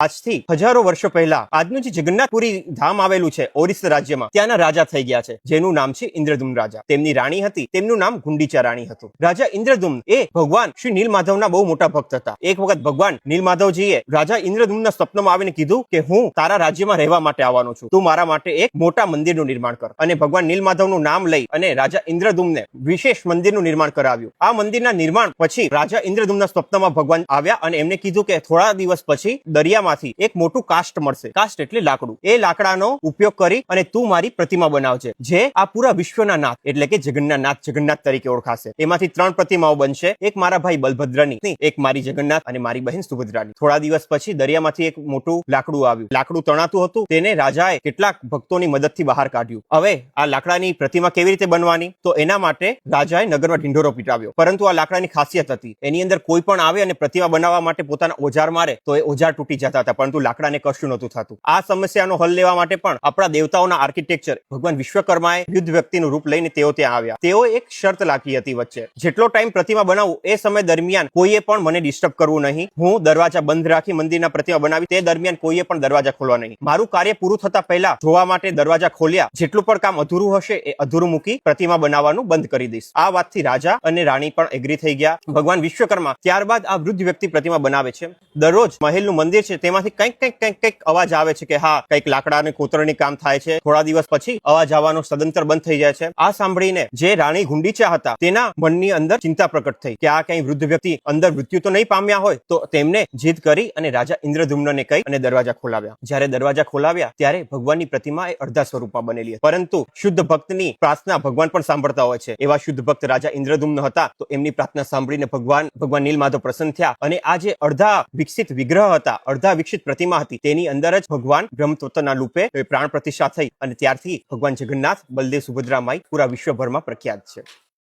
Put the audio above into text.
આજથી હજારો વર્ષો પહેલા આજનું જે જગન્નાથપુરી ધામ આવેલું છે ઓરિસ્સા રાજ્યમાં, ત્યાંના રાજા થઈ ગયા છે, જેનું નામ છે ઇન્દ્રદુમ રાજા. તેમની રાણી હતી, તેમનું નામ ગુંડીચા રાણી હતું. રાજા ઇન્દ્રદુમ એ ભગવાન શ્રી નીલમાધવના બહુ મોટા ભક્ત હતા. એક વખત ભગવાન નીલમાધવજીએ રાજા ઇન્દ્રદુમના સ્વપ્નમાં આવીને કીધું કે, હું તારા રાજ્યમાં રહેવા માટે આવવાનો છું. તું મારા માટે એક મોટા મંદિરનું નિર્માણ કર. અને ભગવાન નીલમાધવનું નામ લઈ અને રાજા ઇન્દ્રદુમને વિશેષ મંદિરનું નિર્માણ કરાવ્યું. આ મંદિરના નિર્માણ પછી રાજા ઇન્દ્રદુમના સ્વપ્નમાં ભગવાન આવ્યા અને એમને કીધું કે, થોડા દિવસ પછી દરિયામાંથી એક મોટું કાસ્ટ મળશે. કાસ્ટ એટલે લાકડું. એ લાકડાનો ઉપયોગ કરી અને તું મારી પ્રતિમા બનાવજે, જે આ પૂરા વિશ્વના નાથ, એટલે કે જગન્નાથ જગન્નાથ તરીકે ઓળખાશે. એમાંથી ત્રણ પ્રતિમાઓ બનશે. એક મારા ભાઈ બલભદ્રની એક મારી જગન્નાથ અને મારી બહેન સુભદ્રાની. થોડા દિવસ પછી દરિયામાંથી એક મોટું લાકડું આવ્યું. લાકડું તણાતું હતું. તેને રાજાએ કેટલાક ભક્તોની મદદથી બહાર કાઢ્યું. હવે આ લાકડાની પ્રતિમા કેવી રીતે બનવાની? તો એના માટે રાજાએ નગરમાં ઢીંઢોરો પીટાવ્યો. પરંતુ આ લાકડાની ખાસિયત હતી. એની અંદર કોઈ પણ આવે અને પ્રતિમા બનાવવા માટે પોતાના ઓજાર મારે, તો એ ઓજાર તૂટી જતા હતા, પરંતુ લાકડાને કશું નહોતું થતું. આ સમસ્યાનો હલ લેવા માટે પણ આપણા દેવતાઓના આર્કિટેક્ચર ભગવાન વિશ્વકર્માએ યુદ્ધ વ્યક્તિનું રૂપ લઈને તેઓ ત્યાં આવ્યા. તેઓ એક શરત લાખી હતી વચ્ચે. જેટલો ટાઈમ પ્રતિમા બનાવું, એ સમય દરમિયાન કોઈએ પણ મને ડિસ્ટર્બ કરવું નહીં. હું દરવાજા બંધ રાખી મંદિરના પ્રતિમા બનાવી, તે દરમિયાન કોઈએ પણ દરવાજા ખોલવા નહીં. મારું કાર્ય પૂરું થતા પહેલા જોવા માટે દરવાજા ખોલ્યા. જેટલું પણ કામ અધૂરું હશે, એ અધૂરું મૂકી પ્રતિમા બનાવવાનું બંધ કરી દઈશ. આ વાતથી રાજા અને રાણી પણ એગ્રી થઈ ગયા. ભગવાન વિશ્વકર્મા ત્યારબાદ આ વૃદ્ધ વ્યક્તિ પ્રતિમા બનાવે છે. દરરોજ મહેલનું મંદિર છે તેમાંથી કંઈક કંઈક કંઈક કંઈક અવાજ આવે છે કે હા, કંઈક લાકડાની કોતરણી કામ થાય છે. થોડા દિવસ પછી અવાજ આવવાનો સદંતર બંધ થઈ જાય છે. આ સાંભળીને જે રાણી ગુંડીચા હતા, તેના મનની અંદર ચિંતા પ્રકટ થઈ કે આ કઈ વૃદ્ધ વ્યક્તિ અંદર મૃત્યુ તો નહીં પામ્યા હોય, તો તેમને જીદ કરી અને રાજા ઇન્દ્રધુમ્નને કહી અને દરવાજા ખોલાવ્યા. જ્યારે દરવાજા ખોલાવ્યા, ત્યારે ભગવાનની પ્રતિમા એ અડધા સ્વરૂપમાં બનેલી પરંતુ શુદ્ધ ભક્તની પ્રાર્થના ભગવાન પણ સાંભળતા હોય છે. એવા શુદ્ધ ભક્ત રાજા ઇન્દ્રધુમ્ન હતા, તો એમની પ્રાર્થના સાંભળીને ભગવાન ભગવાન નીલમાધવ પ્રસન્ન થયા. અને આ જે અડધા વિકસિત વિગ્રહ હતા અડધા વિકસિત પ્રતિમા હતી. તેની અંદર જ ભગવાન બ્રહ્મતત્વના રૂપે પ્રાણ પ્રતિષ્ઠા થઈ અને ત્યારથી ભગવાન જગન્નાથ, બલદેવ સુભદ્રામાઈ પૂરા વિશ્વભરમાં પ્રખ્યાત છે.